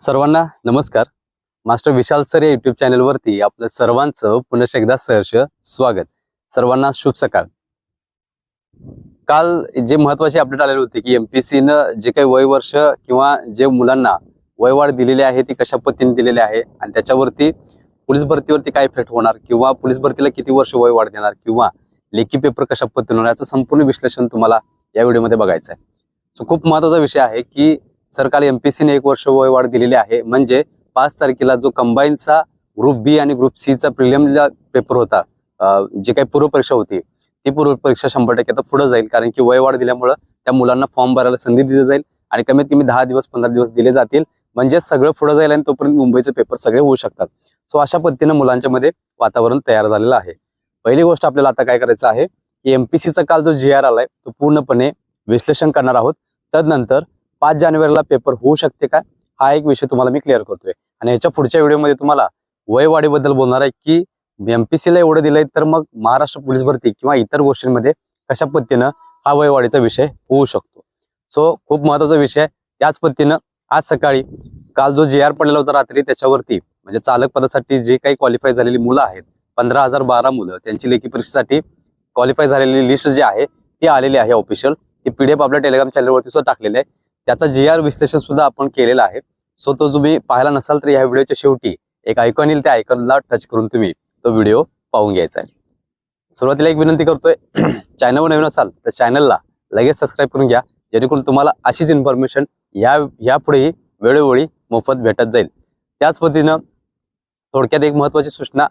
सर्वांना नमस्कार. Master Vishal sir या युट्यूब चॅनलवरती आपलं सर्वांचं पुन्हा एकदा सहर्ष स्वागत. सर्वांना शुभ सकाळ. काल जे महत्त्वाचे अपडेट आलेले होते की एमपीसीनं जे काही वय वर्ष किंवा जे मुलांना वयवाढ दिलेली आहे ती कशा पद्धतीने दिलेली आहे आणि त्याच्यावरती पोलीस भरतीवरती काय इफेक्ट होणार किंवा पोलीस भरतीला किती वर्ष वय वाढ देणार किंवा लेखी पेपर कशा पद्धतीने होणार याचं संपूर्ण विश्लेषण तुम्हाला या व्हिडिओमध्ये बघायचं आहे सो खूप महत्त्वाचा विषय आहे की सर काल सीने एक वर्ष वय वाढ दिलेली आहे. म्हणजे पाच तारखेला जो कंबाईनचा ग्रुप बी आणि ग्रुप सीचा प्रिलियमला पेपर होता जी काही पूर्व परीक्षा होती ती पूर्व परीक्षा शंभर टक्के आता पुढे जाईल. कारण की वय वाढ दिल्यामुळं त्या मुलांना फॉर्म भरायला संधी दिली जाईल आणि कमीत कमी दहा दिवस पंधरा दिवस दिले जातील. म्हणजे सगळं पुढे जाईल आणि तोपर्यंत मुंबईचे पेपर सगळे होऊ शकतात. सो अशा पद्धतीनं मुलांच्या मध्ये वातावरण तयार झालेलं आहे. पहिली गोष्ट आपल्याला आता काय करायचं आहे की एमपीसीचा काल जो जी आर आलाय तो पूर्णपणे विश्लेषण करणार आहोत. तदनंतर पाच जानेवारीला पेपर होऊ शकते का? हा एक विषय तुम्हाला मी क्लिअर करतोय. आणि याच्या पुढच्या व्हिडिओमध्ये तुम्हाला वयवाढीबद्दल बोलणार आहे की एमपीसीला एवढं दिलंय तर मग महाराष्ट्र पोलीस भरती किंवा इतर गोष्टींमध्ये कशा पद्धतीनं हा वयवाढीचा विषय होऊ शकतो? सो खूप महत्त्वाचा विषय आहे. त्याच पद्धतीनं आज सकाळी काल जो जे आर पडलेला होता रात्री त्याच्यावरती म्हणजे चालक पदासाठी जे काही क्वालिफाय झालेली मुलं आहेत पंधरा हजार बारा मुलं त्यांची लेखी परीक्षेसाठी क्वालिफाय झालेली लिस्ट जी आहे ती आलेली आहे ऑफिशियल ती पीडीएफ आपल्या टेलिग्राम चॅनलवरती सुद्धा टाकलेली आहे. त्याचा जी आर विश्लेषण सुद्धा आपण केलेला आहे. सो तो तुम्ही पाहायला नसाल तर या व्हिडिओच्या शेवटी एक आयकॉन येईल त्या आयकॉनला टच करून तुम्ही तो व्हिडिओ पाहून घ्यायचा आहे. सुरुवातीला एक विनंती करतोय चॅनलवर नवीन असाल तर चॅनलला लगेच सबस्क्राईब करून घ्या जेणेकरून तुम्हाला अशीच इन्फॉर्मेशन या यापुढेही वेळोवेळी मोफत भेटत जाईल. त्याच पद्धतीनं थोडक्यात एक महत्वाची सूचना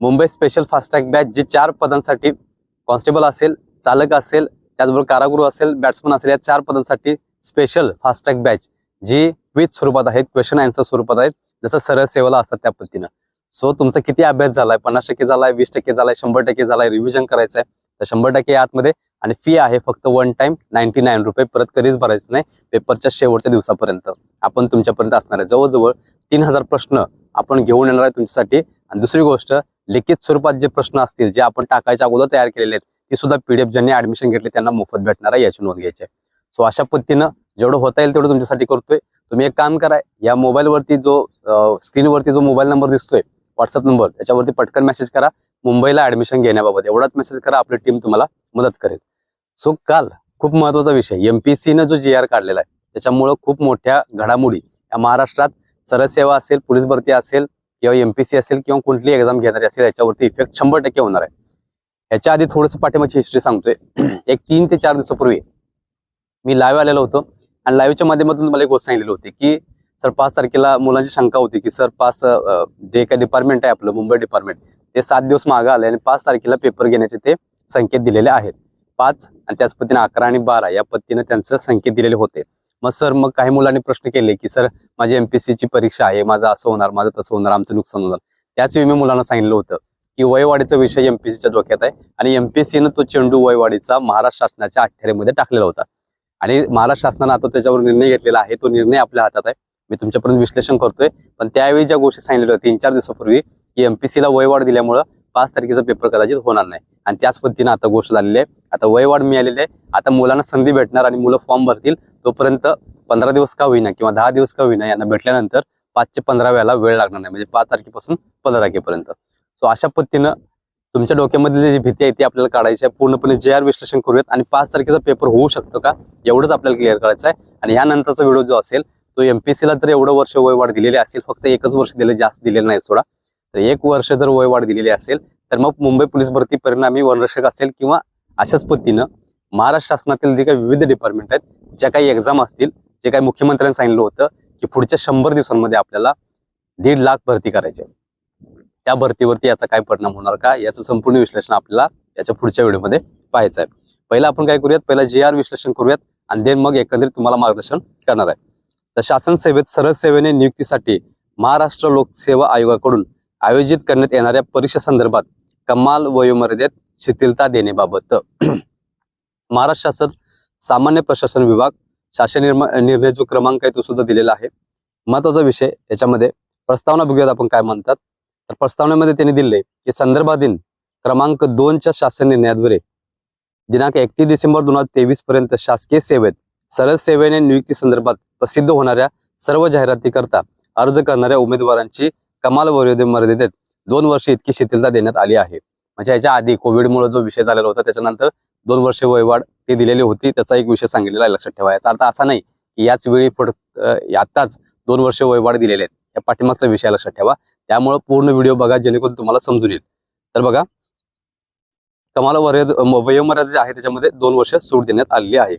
Mumbai special fast track batch जी चार पदांसाठी कॉन्स्टेबल असेल चालक असेल त्याचबरोबर कारागृह असेल बॅट्समन असेल या चार पदांसाठी स्पेशल फास्टॅग बॅच जी क्विज स्वरूपात आहेत क्वेश्चन आन्सर स्वरूपात आहेत जसं सरळ सेवेला असतात त्या पद्धतीनं. सो तुमचा किती अभ्यास झालाय? पन्नास टक्के झालाय वीस टक्के झालाय शंभर टक्के झालाय रिव्हिजन करायचं आहे तर शंभर टक्के आतमध्ये आणि फी आहे फक्त वन टाइम नाईन्टी नाईन रुपये. परत कधीच भरायचं नाही पेपरच्या शेवटच्या दिवसापर्यंत. आपण तुमच्यापर्यंत असणार आहे. जवळजवळ तीन हजार प्रश्न आपण घेऊन येणार आहे तुमच्यासाठी. आणि दुसरी गोष्ट लिखित स्वरूपात जे प्रश्न असतील जे आपण टाकायच्या अगोदर तयार केलेले आहेत ती सुद्धा पीडीएफ ज्यांनी ऍडमिशन घेतले त्यांना मोफत भेटणार आहे याची नोंद घ्यायची आहे. सो अशा पद्धतीनं जेवढं होता येईल तेवढं तुमच्यासाठी करतोय. तुम्ही एक काम करा या मोबाईलवरती जो स्क्रीनवरती जो मोबाईल नंबर दिसतोय व्हॉट्सअप नंबर त्याच्यावरती पटकन मेसेज करा. मुंबईला ऍडमिशन घेण्याबाबत एवढाच मेसेज करा आपली टीम तुम्हाला मदत करेल. सो काल खूप महत्त्वाचा विषय एमपीसीनं जो जी आर काढलेला आहे त्याच्यामुळं खूप मोठ्या घडामोडी. या महाराष्ट्रात सरसेवा असेल पोलीस भरती असेल किंवा एमपीसी असेल किंवा कुठली एक्झाम घेणारी असेल याच्यावरती इफेक्ट शंभर टक्के होणार आहे. याच्या आधी थोडंसं पाठिंबाची हिस्ट्री सांगतोय. एक तीन ते चार दिवसापूर्वी मी लाईव्ह आलेलो होतो. आणि लाईव्हच्या माध्यमातून मला एक गोष्ट सांगितली होती की सर पाच तारखेला मुलांची शंका होती की सर पाच जे काही डिपार्टमेंट आहे आपलं मुंबई डिपार्टमेंट ते सात दिवस मागं आले आणि पाच तारखेला पेपर घेण्याचे ते संकेत दिलेले आहेत. पाच आणि त्याच पद्धतीने अकरा आणि बारा या पद्धतीने त्यांचं संकेत दिलेले होते. मग सर मग काही मुलांनी प्रश्न केले की सर माझी एमपीसीची परीक्षा आहे माझं असं होणार माझं तसं होणार आमचं नुकसान होणार. त्याच वेळी मी मुलांना सांगितलं होतं की वयवाढीचा विषय एमपीसीच्या डोक्यात आहे आणि एमपीसीनं तो चेंडू वयवाढीचा महाराष्ट्र शासनाच्या अखत्यारीमध्ये टाकलेला होता. आणि महाराष्ट्र शासनानं आता त्याच्यावर निर्णय घेतलेला आहे. तो निर्णय आपल्या हातात आहे. मी तुमच्यापर्यंत विश्लेषण करतोय. पण त्यावेळी ज्या गोष्टी सांगितल्या तीन चार दिवसापूर्वी की एमपीसीला वयवाढ दिल्यामुळं पाच तारखेचा पेपर कदाचित होणार नाही. आणि त्याच पद्धतीने आता गोष्ट झालेली आहे. आता वयवाढ मिळालेली आहे. आता मुलांना संधी भेटणार आणि मुलं फॉर्म भरतील तोपर्यंत पंधरा दिवस का होईना किंवा दहा दिवस का होईना यांना भेटल्यानंतर पाचशे पंधरा वेळेला वेळ लागणार नाही. म्हणजे पाच तारखेपासून पंधरा तारखेपर्यंत. सो अशा पद्धतीनं तुमच्या डोक्यामधली जी भीती आहे ती आपल्याला काढायची आहे. पूर्णपणे जे आर विश्लेषण करूयात आणि पाच तारखेचा पेपर होऊ शकतो का? एवढंच आपल्याला क्लिअर करायचं आहे. आणि यानंतरचा व्हिडिओ जो असेल तो एमपीसीला जर एवढं वर्ष वयवाढ दिलेली असेल फक्त एकच वर्ष दिले जास्त दिलेलं नाही सोडा. तर एक वर्ष जर वयवाढ दिलेली असेल तर मग मुंबई पोलीस भरती परिणामी वनरक्षक असेल किंवा अशाच पद्धतीनं महाराष्ट्र शासनातील जे काही विविध डिपार्टमेंट आहेत ज्या काही एक्झाम असतील जे काही मुख्यमंत्र्यांनी सांगितलं होतं की पुढच्या शंभर दिवसांमध्ये आपल्याला दीड लाख भरती करायची आहे. त्या भरतीवरती याचा काय परिणाम होणार का याचं संपूर्ण विश्लेषण आपल्याला याच्या पुढच्या व्हिडिओमध्ये पाहायचं आहे. पहिला आपण काय करूयात पहिला जी आर विश्लेषण करूयात आणि देन मग एकंदरीत तुम्हाला मार्गदर्शन करणार आहे. तर शासन सेवेत सरळ सेवेने नियुक्तीसाठी महाराष्ट्र लोकसेवा आयोगाकडून आयोजित करण्यात येणाऱ्या परीक्षा संदर्भात कमाल वयोमर्यादेत शिथिलता देण्याबाबत. महाराष्ट्र शासन सामान्य प्रशासन विभाग शासन निर्णय जो क्रमांक आहे तो सुद्धा दिलेला आहे. महत्त्वाचा विषय याच्यामध्ये प्रस्तावना बघूयात आपण काय म्हणतात. तर प्रस्तावनेमध्ये त्यांनी दिले की संदर्भाधीन क्रमांक दोनच्या शासन निर्णयाद्वारे दिनांक एकतीस डिसेंबर दोन हजार तेवीस पर्यंत शासकीय सेवेत सरळ सेवेने नियुक्ती संदर्भात प्रसिद्ध होणाऱ्या सर्व जाहिरातीकरता अर्ज करणाऱ्या उमेदवारांची कमाल वयोदय मर्यादेत दोन वर्ष इतकी शिथिलता देण्यात आली आहे. म्हणजे याच्या आधी कोविडमुळे जो विषय झालेला होता त्याच्यानंतर दोन वर्ष वयवाढ ते दिलेली होती त्याचा एक विषय सांगितलेला आहे लक्षात ठेवा याचा अर्थ असा नाही की याच वेळी पुढ आत्ताच दोन वर्ष वयवाढ दिलेले आहेत. या पाठिंबाचा विषय लक्षात ठेवा. त्यामुळे पूर्ण व्हिडिओ बघा जेणेकरून तुम्हाला समजून येईल. तर बघा कमाल वयोमर्यादा जे आहे त्याच्यामध्ये दोन वर्ष सूट देण्यात आलेली आहे.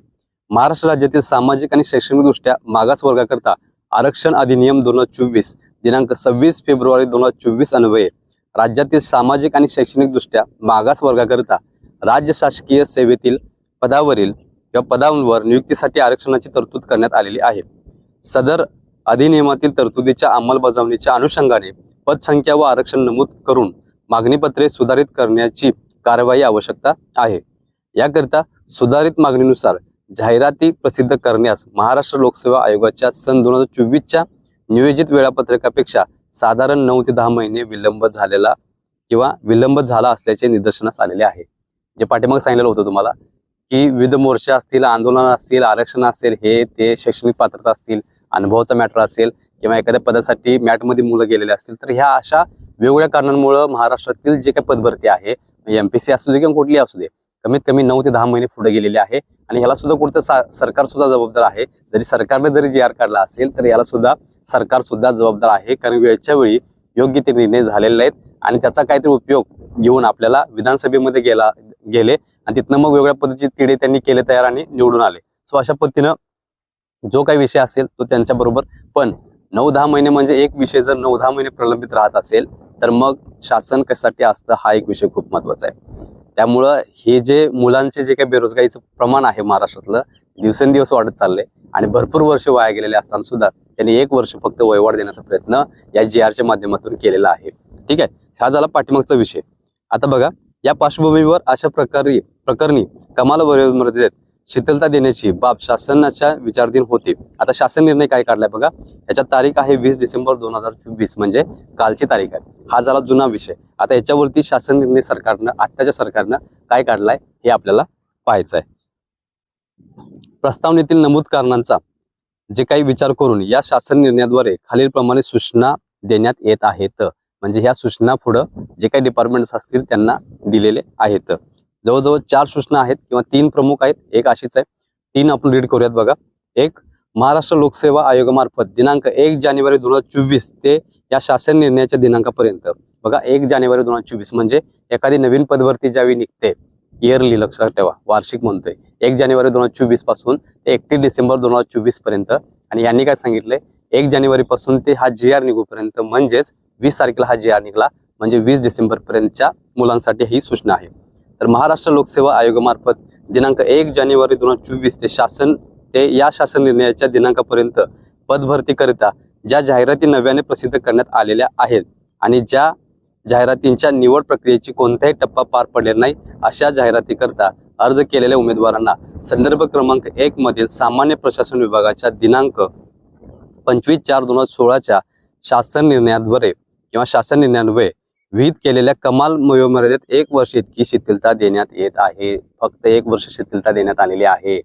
महाराष्ट्र राज्यातील सामाजिक आणि शैक्षणिकदृष्ट्या मागास वर्गाकरता आरक्षण अधिनियम दोन हजार चोवीस दिनांक सव्वीस फेब्रुवारी दोन हजार चोवीस अन्वये राज्यातील सामाजिक आणि शैक्षणिकदृष्ट्या मागास वर्गाकरता राज्य शासकीय सेवेतील पदावरील किंवा पदांवर नियुक्तीसाठी आरक्षणाची तरतूद करण्यात आलेली आहे. सदर अधिनियमातील तरतुदीच्या अंमलबजावणीच्या अनुषंगाने पदसंख्या व आरक्षण नमूद करून मागणीपत्रे सुधारित करण्याची कारवाई आवश्यकता आहे. याकरिता सुधारित मागणीनुसार जाहिराती प्रसिद्ध करण्यास महाराष्ट्र लोकसेवा आयोगाच्या सन दोन हजार चोवीसच्या नियोजित वेळापत्रकापेक्षा साधारण नऊ ते दहा महिने विलंब झालेला किंवा विलंब झाला असल्याचे निदर्शनास आलेले आहे. जे पाठीमाग सांगितलेलं होतं तुम्हाला की विविध मोर्चे असतील आंदोलन असतील आरक्षण असेल हे ते शैक्षणिक पात्रता असतील अनुभवाचा मॅटर असेल किंवा एखाद्या पदासाठी मॅटमध्ये मुलं गेलेले असतील तर ह्या अशा वेगवेगळ्या कारणांमुळं महाराष्ट्रातील जे काही पदभरती आहे एम पी सी असू दे किंवा कुठली असू दे कमीत कमी नऊ ते दहा महिने पुढे गेलेले आहे आणि ह्याला सुद्धा कुठं सा- सरकार सुद्धा जबाबदार आहे. जरी सरकारने जरी जी आर काढला असेल तर याला सुद्धा सरकार सुद्धा जबाबदार आहे कारण वेळच्या वेळी योग्य ते निर्णय झालेले आहेत आणि त्याचा काहीतरी उपयोग घेऊन आपल्याला विधानसभेमध्ये गेला गेले आणि तिथनं मग वेगवेगळ्या पद्धतीचे तिढे त्यांनी केले तयार आणि निवडून आले. सो अशा पद्धतीनं जो काही विषय असेल तो त्यांच्या बरोबर. पण नऊ दहा महिने म्हणजे एक विषय जर नऊ दहा महिने प्रलंबित राहत असेल तर मग शासन कशासाठी असतं हा एक विषय खूप महत्त्वाचा आहे. त्यामुळं हे जे मुलांचे जे काही बेरोजगारीचं प्रमाण आहे महाराष्ट्रातलं दिवसेंदिवस वाढत चाललंय आणि भरपूर वर्ष वाया गेलेले असताना सुद्धा त्यांनी एक वर्ष फक्त वयवाढ देण्याचा प्रयत्न या जी आरच्या माध्यमातून केलेला आहे. ठीक आहे? हा झाला पाठीमागचा विषय. आता बघा या पार्श्वभूमीवर अशा प्रकारे प्रकरणी कमाल वयोमध्ये शिथिलता देण्याची बाब शासनाच्या विचारधीन होते. आता शासन निर्णय काय काढलाय बघा? याच्या तारीख आहे वीस डिसेंबर दोन हजार चोवीस म्हणजे कालची तारीख आहे. हा झाला जुना विषय. आता याच्यावरती शासन निर्णय सरकारनं आत्ताच्या सरकारनं काय काढलाय हे आपल्याला पाहायचं आहे प्रस्तावनेतील नमूद कारणांचा जे काही विचार करून या शासन निर्णयाद्वारे खालीलप्रमाणे सूचना देण्यात येत आहेत. म्हणजे ह्या सूचना पुढं जे काही डिपार्टमेंट्स असतील त्यांना दिलेले आहेत. जवळजवळ चार सूचना आहेत किंवा तीन प्रमुख आहेत. एक अशीच आहे. तीन आपण रीड करूयात बघा. एक महाराष्ट्र लोकसेवा आयोगामार्फत दिनांक एक जानेवारी दोन हजार चोवीस ते या शासन निर्णयाच्या दिनांकापर्यंत बघा एक जानेवारी दोन हजार चोवीस म्हणजे एखादी नवीन पदभरती ज्यावेळी निघते इयरली लक्षात ठेवा वार्षिक म्हणतोय. एक जानेवारी दोन हजार चोवीसपासून ते एकतीस डिसेंबर दोन हजार चोवीसपर्यंत आणि यांनी काय सांगितलंय? एक जानेवारी पासून ते हा जी आर निघूपर्यंत म्हणजेच वीस तारखेला हा जी आर निघाला म्हणजे वीस डिसेंबर पर्यंतच्या मुलांसाठी ही सूचना आहे. तर महाराष्ट्र लोकसेवा आयोगामार्फत दिनांक एक जानेवारी दोन हजार चोवीस ते शासन ते या शासन निर्णयाच्या दिनांकापर्यंत पदभरतीकरिता ज्या जाहिराती नव्याने प्रसिद्ध करण्यात आलेल्या आहेत आणि ज्या जाहिरातींच्या निवड प्रक्रियेची कोणताही टप्पा पार पडलेला नाही अशा जाहिरातीकरता अर्ज केलेल्या उमेदवारांना संदर्भ क्रमांक एक मधील सामान्य प्रशासन विभागाच्या दिनांक पंचवीस चार दोन हजार सोळाच्या शासन निर्णयाद्वारे किंवा शासन निर्णयान्वये विहित केलेल्या कमाल वयोमर्यादेत एक वर्ष इतकी शिथिलता देण्यात येत आहे. फक्त एक वर्ष शिथिलता देण्यात आलेली आहे.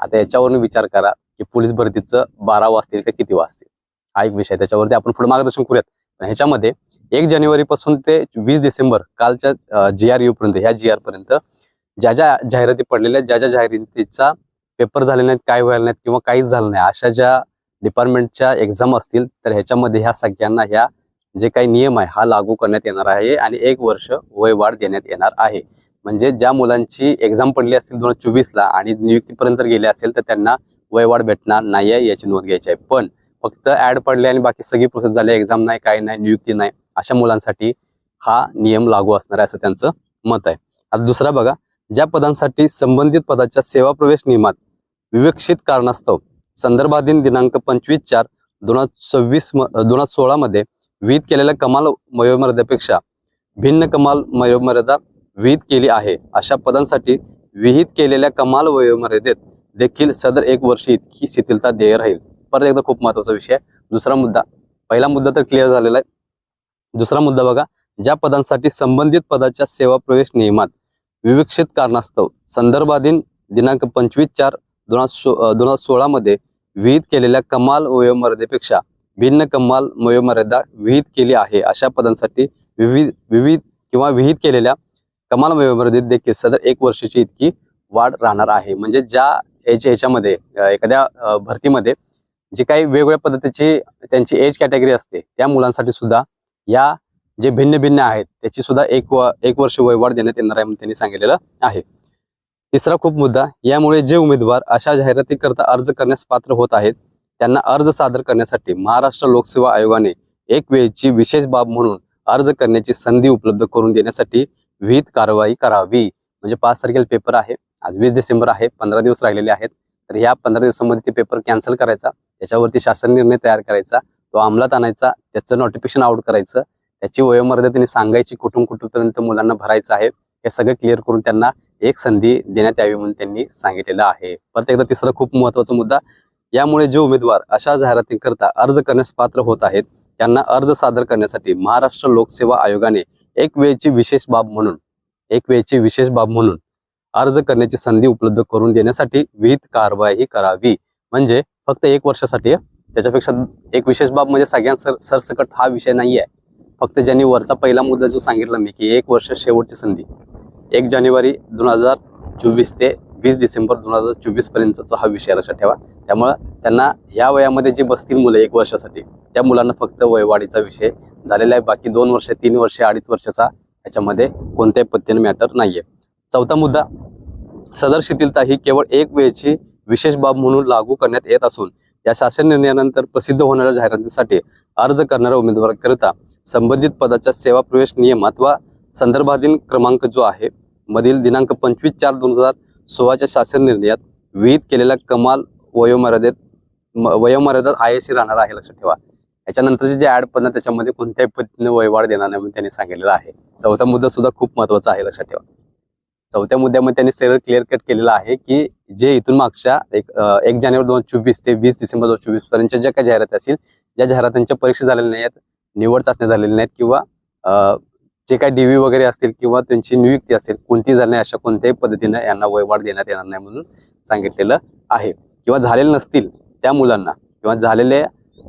आता याच्यावरून विचार करा की पोलीस भरतीचं बारा वाजतील का किती वाजतील? हा एक विषय त्याच्यावरती आपण पुढे मार्गदर्शन करूयात. पण ह्याच्यामध्ये एक जानेवारी पासून ते वीस डिसेंबर कालच्या जी आर यू पर्यंत ह्या जी आर पर्यंत ज्या ज्या जाहिराती पडलेल्या ज्या ज्या जाहिरातीचा पेपर झाले नाहीत काय व्हायला नाहीत किंवा काहीच झालं नाही अशा ज्या डिपार्टमेंटच्या एक्झाम असतील तर ह्याच्यामध्ये ह्या सगळ्यांना ह्या जे काही नियम आहे हा लागू करण्यात येणार आहे आणि एक वर्ष वयवाढ देण्यात येणार आहे. म्हणजे ज्या मुलांची एक्झाम पडली असतील दोन हजार चोवीसला आणि नियुक्तीपर्यंत जर गेले असेल तर त्यांना वयवाढ भेटणार नाही आहे याची नोंद घ्यायची आहे. पण फक्त ऍड पडले आणि बाकी सगळी प्रोसेस झाली एक्झाम नाही काय नाही नियुक्ती नाही अशा मुलांसाठी हा नियम लागू असणार आहे असं त्यांचं मत आहे. आता दुसरा बघा ज्या पदांसाठी संबंधित पदाच्या सेवा प्रवेश नियमात विवक्षित कारणास्तव संदर्भाधीन दिनांक पंचवीस चार दोन हजार सव्वीस दोन हजार सोळा मध्ये विहित केलेल्या कमाल वयोमर्यादेपेक्षा भिन्न कमाल वयोमर्यादा विहित केली आहे. अशा पदांसाठी विहित केलेल्या कमाल वयोमर्यादेत देखील सदर एक वर्ष इतकी शिथिलता देय राहील. परत एकदा खूप महत्त्वाचा विषय आहे. दुसरा मुद्दा. पहिला मुद्दा तर क्लिअर झालेला आहे. दुसरा मुद्दा बघा. ज्या पदांसाठी संबंधित पदाच्या सेवा प्रवेश नियमात विवक्षित कारणास्तव संदर्भाधीन दिनांक पंचवीस चार दोन हजार सो दोन हजार सोळामध्ये विहित केलेल्या कमाल वयोमर्यादेपेक्षा भिन्न कमाल वयोमर्यादा विहित केली आहे. अशा पदांसाठी विविध विविध किंवा विहित केलेल्या कमाल वयोमर्यादेत देखील सदर एक वर्षाची इतकी वाढ राहणार आहे. म्हणजे ज्या याच्या ह्याच्यामध्ये एखाद्या भरतीमध्ये जे काही वेगवेगळ्या पद्धतीची त्यांची एज कॅटेगरी असते त्या मुलांसाठी सुद्धा या जे भिन्न भिन्न आहेत त्याची सुद्धा एक व- एक वर्ष वयवाढ देण्यात येणार आहे म्हणून त्यांनी सांगितलेलं आहे. तिसरा खूप मुद्दा यामुळे जे उमेदवार अशा जाहिरातीकरता अर्ज करण्यास पात्र होत आहेत त्यांना अर्ज सादर करण्यासाठी महाराष्ट्र लोकसेवा आयोगाने एक वेळची विशेष बाब म्हणून अर्ज करण्याची संधी उपलब्ध करून देण्यासाठी विहित कारवाई करावी. म्हणजे पाच तारखेला पेपर आहे. आज वीस डिसेंबर आहे. पंधरा दिवस राहिलेले आहेत. तर ह्या पंधरा दिवसामध्ये ते पेपर कॅन्सल करायचा. त्याच्यावरती शासन निर्णय तयार करायचा. तो अंमलात आणायचा. त्याचं नोटिफिकेशन आउट करायचं. त्याची वयोमर्यादा त्यांनी सांगायची कुठून कुठूनपर्यंत मुलांना भरायचं आहे. हे सगळं क्लिअर करून त्यांना एक संधी देण्यात यावी म्हणून त्यांनी सांगितलेलं आहे. परत एकदा तिसरा खूप महत्त्वाचा मुद्दा. यामुळे जे उमेदवार अशा जाहिरातींकरता अर्ज करण्यास पात्र होत आहेत त्यांना अर्ज सादर करण्यासाठी महाराष्ट्र लोकसेवा आयोगाने एक वेळची विशेष बाब म्हणून एक वेळची विशेष बाब म्हणून अर्ज करण्याची संधी उपलब्ध करून देण्यासाठी विहित कारवाई करावी. म्हणजे फक्त एक वर्षासाठी त्याच्यापेक्षा एक विशेष बाब म्हणजे सगळ्यांसर सरसकट हा विषय नाही आहे. फक्त ज्यांनी वरचा पहिला मुद्दा जो सांगितला मी की एक वर्ष शेवटची संधी एक जानेवारी दोन हजार चोवीस ते वीस डिसेंबर दोन हजार चोवीस पर्यंतचा हा विषय लक्षात ठेवा. त्यामुळं त्यांना ह्या वयामध्ये जे बसतील मुलं एक वर्षासाठी त्या मुलांना फक्त वयवाढीचा विषय झालेला आहे. बाकी दोन वर्ष तीन वर्ष अडीच वर्षाचा याच्यामध्ये कोणत्याही पद्धतीने मॅटर नाहीये. चौथा मुद्दा सदर शिथिलता ही केवळ एक वेळची विशेष बाब म्हणून लागू करण्यात येत असून या शासन निर्णयानंतर प्रसिद्ध होणाऱ्या जाहिरातीसाठी अर्ज करणाऱ्या उमेदवाराकरिता संबंधित पदाच्या सेवा प्रवेश नियम अथवा संदर्भाधीन क्रमांक जो आहे मधील दिनांक पंचवीस चार दोन हजार सोळाच्या शासन निर्णयात विहित केलेल्या कमाल वयोमर्यादेत म- वयोमर्यादेत आयशी राहणार आहे लक्षात ठेवा. याच्यानंतरचे जे ऍड पडणार त्याच्यामध्ये कोणत्याही पद्धतीने वयवाढ देणार नाही म्हणून त्यांनी सांगितलेलं आहे. चौथा मुद्दा सुद्धा खूप महत्त्वाचा आहे लक्षात ठेवा. चौथ्या मुद्द्यामध्ये त्यांनी सरळ क्लिअर कट केलेला आहे की जे इथून मागच्या एक एक जानेवारी दोन चोवीस ते वीस डिसेंबर दोन चोवीस पर्यंतच्या ज्या काही जाहिराती असतील ज्या जाहिरातींच्या परीक्षा झालेल्या नाही आहेत निवड चाचण्या झालेल्या नाहीत किंवा जे काही डीव्ही वगैरे असतील किंवा त्यांची नियुक्ती असेल कोणती झाली नाही अशा कोणत्याही पद्धतीने यांना वयवाढ देण्यात येणार नाही म्हणून सांगितलेलं आहे. किंवा झालेले नसतील त्या मुलांना किंवा झालेले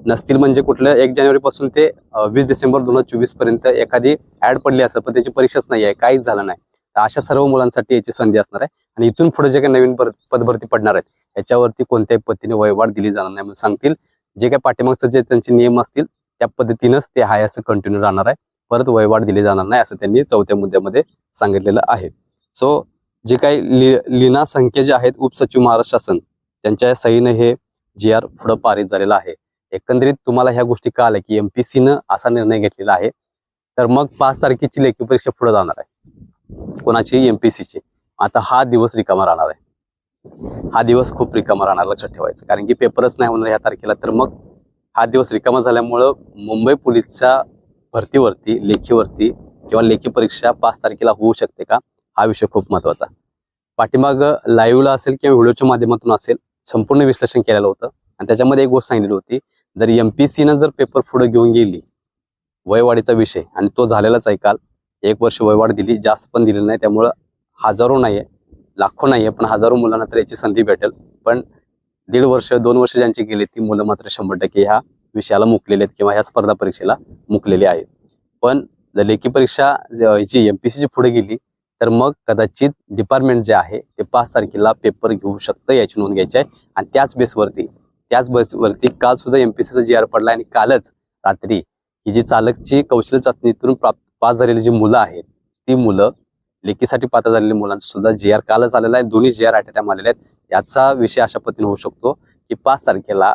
नसतील म्हणजे कुठलं एक जानेवारीपासून ते वीस डिसेंबर दोन हजार चोवीसपर्यंत एखादी ऍड पडली असेल पण त्याची परीक्षाच नाही आहे काहीच झालं नाही. तर अशा सर्व मुलांसाठी याची संधी असणार आहे. आणि इथून पुढे जे काही नवीन पदभरती पडणार आहेत याच्यावरती कोणत्याही पद्धतीने वयवाढ दिली जाणार नाही म्हणून सांगतील. जे काही पाठीमागचं जे त्यांचे नियम असतील त्या पद्धतीनंच ते हाय असं कंटिन्यू राहणार आहे. परत वयवाढ दिली जाणार नाही असं त्यांनी चौथ्या मुद्द्यामध्ये सांगितलेलं आहे. सो जे काही लि लिना संख्या जे आहेत उपसचिव महाराष्ट्र शासन त्यांच्या सहीनं हे जी आर पुढं पारित झालेलं आहे. एकंदरीत तुम्हाला ह्या गोष्टी का आल्या की एमपीसीनं असा निर्णय घेतलेला आहे. तर मग पाच तारखेची लेखी परीक्षा पुढे जाणार आहे. कोणाची? एमपीसीची आता हा दिवस रिकामा राहणार आहे. हा दिवस खूप रिकामा राहणार लक्षात ठेवायचं. कारण की पेपरच नाही होणार ह्या तारखेला तर मग हा दिवस रिकामा झाल्यामुळं मुंबई पोलीसच्या भरतीवरती लेखीवरती किंवा लेखी परीक्षा पाच तारखेला होऊ शकते का? हा विषय खूप महत्त्वाचा पाठीमाग लाईव्हला असेल किंवा व्हिडिओच्या माध्यमातून असेल संपूर्ण विश्लेषण केलेलं होतं. आणि त्याच्यामध्ये एक गोष्ट सांगितली होती जर एमपीसीनं जर पेपर पुढे घेऊन गेली वयवाढीचा विषय आणि तो झालेलाच आहे काल एक वर्ष वयवाढ दिली जास्त पण दिलेली नाही त्यामुळं हजारो नाहीये लाखो नाहीये पण हजारो मुलांना तर याची संधी भेटेल. पण दीड वर्ष दोन वर्ष ज्यांची गेली ती मुलं मात्र शंभर टक्के ह्या विषयाला मुकलेले आहेत किंवा ह्या स्पर्धा परीक्षेला मुकलेले आहेत. पण जर लेखी परीक्षा ज- ह्याची सीची पुढे गेली तर मग कदाचित डिपार्टमेंट जे आहे ते पाच तारखेला पेपर घेऊ शकतं याची नोंद घ्यायची आहे. आणि त्याच बेसवरती त्याच बेसवरती काल सुद्धा सीचा जी आर पडला आणि कालच रात्री ही जी चालकची कौशल्य चाचणीतून प्राप्त पास झालेली जी मुलं आहेत ती मुलं लेखीसाठी पात्र झालेल्या मुलांचा सुद्धा जी आर कालच आलेला आहे. दोन्ही जी आर ॲट टाइम आलेले आहेत. याचा विषय अशा पद्धतीने होऊ शकतो की पाच तारखेला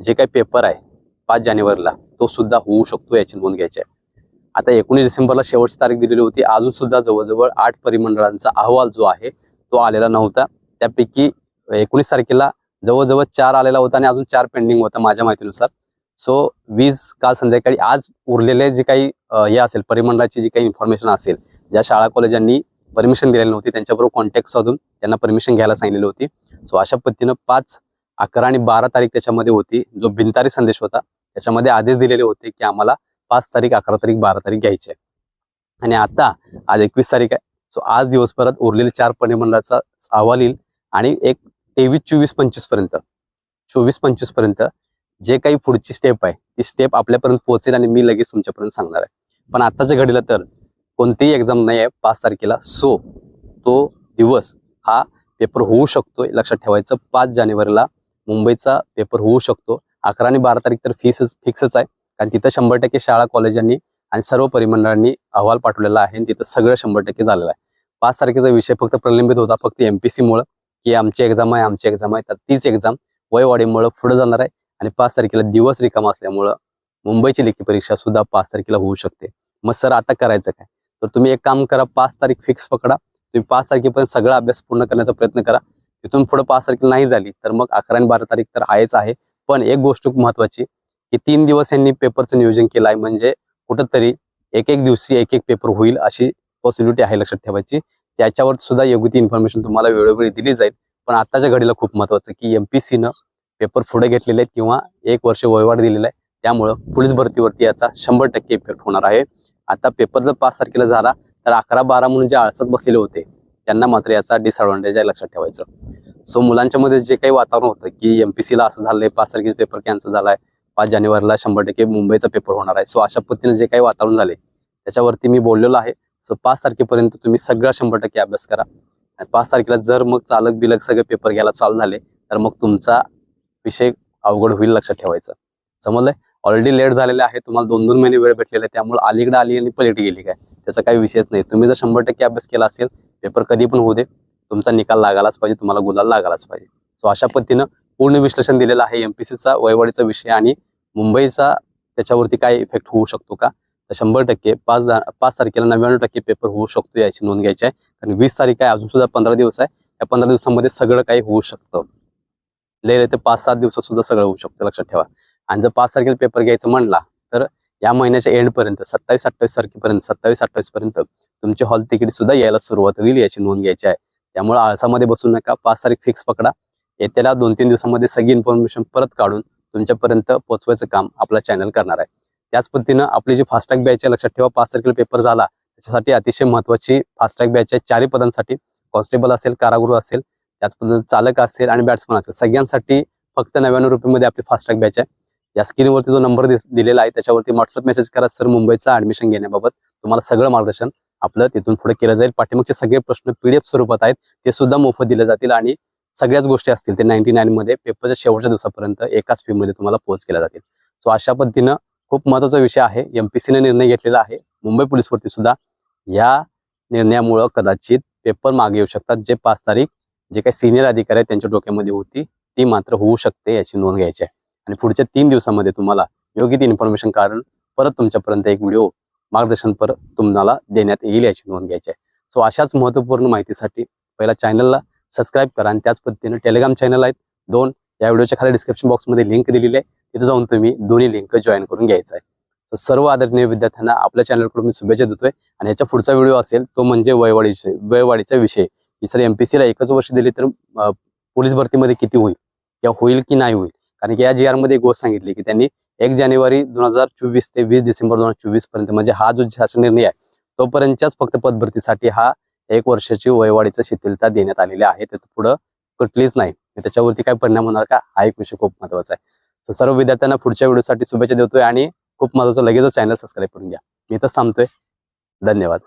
जे काही पेपर आहे पाच जानेवारीला. तो सुद्धा होऊ शकतो याची नोंद घ्यायची आहे. आता एकोणीस डिसेंबरला शेवटची तारीख दिलेली होती. अजून सुद्धा जवळजवळ आठ परिमंडळांचा अहवाल जो आहे तो आलेला नव्हता. त्यापैकी एकोणीस तारखेला जवळजवळ चार आलेला होता आणि अजून चार पेंडिंग होता माझ्या माहितीनुसार. सो वीज काल संध्याकाळी आज उरलेले जे काही हे असेल परिमंडळाची जी काही इन्फॉर्मेशन असेल ज्या शाळा कॉलेजांनी परमिशन दिलेली नव्हती त्यांच्याबरोबर कॉन्टॅक्ट साधून त्यांना परमिशन घ्यायला सांगितलेली होती. सो अशा पद्धतीनं पाच अकरा आणि बारा तारीख त्याच्यामध्ये होती. जो बिनतारी संदेश होता त्याच्यामध्ये आदेश दिलेले होते की आम्हाला पाच तारीख अकरा तारीख बारा तारीख घ्यायची आहे. आणि आता आज एकवीस तारीख आहे. सो आज दिवसभरात उरलेले चार परिमंडळाचा अहवाल येईल आणि एक तेवीस चोवीस पंचवीसपर्यंत चोवीस पंचवीसपर्यंत जे काही पुढची स्टेप आहे ती स्टेप आपल्यापर्यंत पोहोचेल आणि मी लगेच तुमच्यापर्यंत सांगणार आहे. पण आताच्या घडीला तर कोणतीही एक्झाम नाही आहे पाच तारखेला. सो तो दिवस हा पेपर होऊ शकतो लक्षात ठेवायचं. पाच जानेवारीला मुंबईचा पेपर होऊ शकतो. अकरा आणि बारा तारीख तर फीसच फिक्सच आहे. कारण तिथं शंभर टक्के शाळा कॉलेजांनी आणि सर्व परिमंडळांनी अहवाल पाठवलेला आहे. आणि तिथं सगळं शंभर टक्के झालेलं आहे. पाच तारखेचा विषय फक्त प्रलंबित होता. फक्त एमपीसी मुळे की आमची एक्झाम आहे आमची एक्झाम आहे. तर तीच एक्झाम वयवाढीमुळे पुढे जाणार आहे. आणि पाच तारखेला दिवस रिकामा असल्यामुळं मुंबईची लेखी परीक्षा सुद्धा पाच तारखेला होऊ शकते. मग सर आता करायचं काय? तर तुम्ही एक काम करा. पाच तारीख फिक्स पकडा. तुम्ही पाच तारखेपर्यंत सगळा अभ्यास पूर्ण करण्याचा प्रयत्न करा. तिथून पुढे पाच तारखेला नाही झाली तर मग अकरा आणि बारा तारीख तर आहेच आहे. पण एक गोष्ट खूप महत्वाची की तीन दिवस यांनी पेपरचं नियोजन केलं आहे म्हणजे कुठंतरी एक एक दिवशी एक एक पेपर होईल अशी पॉसिबिलिटी आहे लक्षात ठेवायची. त्याच्यावर सुद्धा योग्य ती इन्फॉर्मेशन तुम्हाला वेळोवेळी दिली जाईल. पण आताच्या घडीला खूप महत्वाचं की एमपीसीनं पेपर पुढे घेतलेले आहेत किंवा एक वर्ष वयवाढ दिलेला आहे. त्यामुळं पोलीस भरतीवरती याचा शंभर टक्के इफेक्ट होणार आहे. आता पेपर जर पाच तारखेला झाला तर अकरा बारा म्हणून जे आळसत बसलेले होते त्यांना मात्र याचा डिसएडव्हान्टेज आहे लक्षात ठेवायचं. सो मुलांच्या मध्ये जे काही वातावरण होतं की एमपीसीला असं झालंय पाच तारखेचा पेपर कॅन्सल झालाय पाच जानेवारीला शंभर टक्के मुंबईचा पेपर होणार आहे. सो अशा पद्धतीने जे काही वातावरण झाले त्याच्यावरती मी बोललेलो आहे. सो पाच तारखेपर्यंत तुम्ही सगळा शंभर टक्के अभ्यास करा. आणि पाच तारखेला जर मग चालक बिलक सगळे पेपर घ्यायला चालू झाले तर मग तुमचा विषय अवघड होईल लक्षात ठेवायचं. समजलंय? ऑलरेडी लेट झालेले आहे तुम्हाला दोन दोन महिने वेळ भेटलेला आहे त्यामुळे अलीकडे आली आणि पलीकडे गेली काय? त्याचा काही विषयच नाही. तुम्ही जर शंभर टक्के अभ्यास केला असेल पेपर कधी पण होऊ दे. तुमचा निकाल लागायलाच पाहिजे तुम्हाला गुलाल लागायलाच पाहिजे. सो अशा पद्धतीनं पूर्ण विश्लेषण दिलेलं आहे एमपीसीचा वयवाडीचा विषय आणि मुंबईचा त्याच्यावरती काय इफेक्ट होऊ शकतो का? तर शंभर टक्के पाच पाच तारखेला नव्याण्णव टक्के पेपर होऊ शकतो याची नोंद घ्यायची आहे. कारण वीस तारीख आहे अजून सुद्धा पंधरा दिवस आहे. या पंधरा दिवसामध्ये सगळं काही होऊ शकतं. लय ते पाच सात दिवसात सुद्धा सगळं होऊ शकतं लक्षात ठेवा. आणि जर पाच तारखेला पेपर घ्यायचं म्हणला तर या महिन्याच्या एंड पर्यंत सत्तावीस अठ्ठावीस तारखेपर्यंत सत्तावीस अठ्ठावीस पर्यंत तुमचे हॉल तिकीट सुद्धा यायला सुरुवात होईल याची नोंद घ्यायची आहे. त्यामुळे आळसामध्ये बसू नका पाच तारीख फिक्स पकडा. येत्याला दोन तीन दिवसामध्ये सगळी इन्फॉर्मेशन परत काढून तुमच्यापर्यंत पोहोचवायचं काम आपला चॅनल करणार आहे. त्याच पद्धतीनं आपली जी फास्टॅग बॅच आहे लक्षात ठेवा पाच तारखेला पेपर झाला त्याच्यासाठी अतिशय महत्वाची फास्टॅग बॅच आहे चारही पदांसाठी. कॉन्स्टेबल असेल कारागृह असेल त्याच पद्धतीनं चालक असेल आणि बॅट्समन असेल सगळ्यांसाठी फक्त नव्याण्णव रुपयेमध्ये आपली फास्टॅग बॅच आहे. या स्क्रीनवरती जो नंबर दिलेला आहे त्याच्यावरती व्हॉट्सअप मेसेज करा सर मुंबईचा ऍडमिशन घेण्याबाबत. तुम्हाला सगळं मार्गदर्शन आपलं तिथून पुढे केलं जाईल. पाठीमागचे सगळे प्रश्न पीडीएफ स्वरूपात आहेत. ते सुद्धा मोफत दिले जातील आणि सगळ्याच गोष्टी असतील. ते नाईन्टी नाईन मध्ये पेपरच्या शेवटच्या दिवसापर्यंत एकाच फी मध्ये तुम्हाला पोहोच केल्या जातील. सो अशा पद्धतीनं खूप महत्त्वाचा विषय आहे. एमपीसीने निर्णय घेतलेला आहे. मुंबई पोलीस भरती सुद्धा या निर्णयामुळं कदाचित पेपर मागे येऊ शकतात. जे पाच तारीख जे काही सिनियर अधिकारी आहेत त्यांच्या डोक्यामध्ये होती ती मात्र होऊ शकते याची नोंद घ्यायची आहे. आणि पुढच्या तीन दिवसामध्ये तुम्हाला योग्य ती इन्फॉर्मेशन कारण परत तुमच्यापर्यंत एक व्हिडिओ मार्गदर्शनपर तुम्हाला देण्यात येईल याची नोंद घ्यायची आहे. सो अशाच महत्त्वपूर्ण माहितीसाठी पहिला चॅनलला सबस्क्राईब करा आणि त्याच पद्धतीने टेलिग्राम चॅनल आहेत. दोन या व्हिडिओच्या खाली डिस्क्रिप्शन बॉक्समध्ये लिंक दिलेली आहे. तिथे जाऊन तुम्ही दोन्ही लिंक जॉईन करून घ्यायचा आहे. तर सर्व आदरणीय विद्यार्थ्यांना आपल्या चॅनलकडून मी शुभेच्छा देतोय. आणि याचा पुढचा व्हिडिओ असेल तो म्हणजे वयवाढीचे वयवाढीचा विषय. की सर एमपीसीला एकच वर्ष दिली तर पोलीस भरतीमध्ये किती होईल? किंवा होईल की नाही होईल? कारण की या जी आरमध्ये एक गोष्ट सांगितली की त्यांनी एक जानेवारी दोन हजार चोवीस ते वीस डिसेंबर दोन हजार चोवीसपर्यंत म्हणजे हा जो शासन निर्णय आहे तोपर्यंतच्याच फक्त पदभरतीसाठी हा एक वर्षाची वयवाढीचं शिथिलता देण्यात आलेली आहे. त्याचं पुढं कुठलीच नाही. त्याच्यावरती काय परिणाम होणार का? हा एक विषय खूप महत्त्वाचा आहे. सर्व विद्यार्थ्यांना पुढच्या व्हिडिओसाठी शुभेच्छा देतोय आणि खूप महत्वाचं लगेचच चॅनल सबस्क्राईब करून घ्या. मी तर थांबतोय. धन्यवाद.